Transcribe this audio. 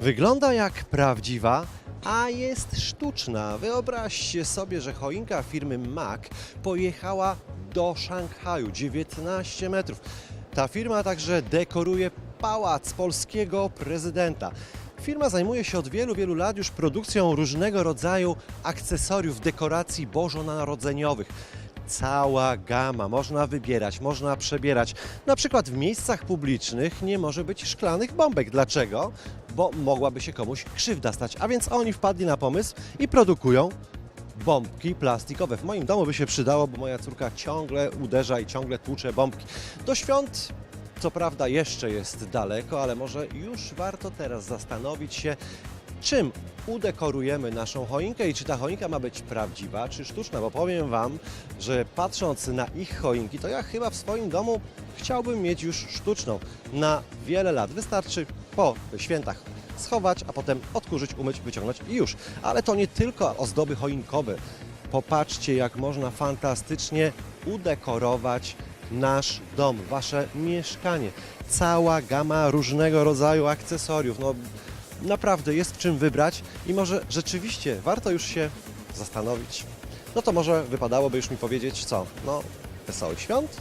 Wygląda jak prawdziwa, a jest sztuczna. Wyobraźcie sobie, że choinka firmy MAC pojechała do Szanghaju 19 metrów. Ta firma także dekoruje pałac polskiego prezydenta. Firma zajmuje się od wielu, wielu lat już produkcją różnego rodzaju akcesoriów, dekoracji bożonarodzeniowych. Cała gama, można wybierać, można przebierać. Na przykład w miejscach publicznych nie może być szklanych bombek. Dlaczego? Bo mogłaby się komuś krzywda stać. A więc oni wpadli na pomysł i produkują bombki plastikowe. W moim domu by się przydało, bo moja córka ciągle uderza i ciągle tłucze bombki. Do świąt co prawda jeszcze jest daleko, ale może już warto teraz zastanowić się, czym udekorujemy naszą choinkę i czy ta choinka ma być prawdziwa, czy sztuczna, bo powiem Wam, że patrząc na ich choinki, to ja chyba w swoim domu chciałbym mieć już sztuczną na wiele lat. Wystarczy po świętach schować, a potem odkurzyć, umyć, wyciągnąć i już. Ale to nie tylko ozdoby choinkowe. Popatrzcie, jak można fantastycznie udekorować nasz dom, wasze mieszkanie. Cała gama różnego rodzaju akcesoriów. No, naprawdę jest czym wybrać i może rzeczywiście warto już się zastanowić. No to może wypadałoby już mi powiedzieć co? No, wesołych świąt,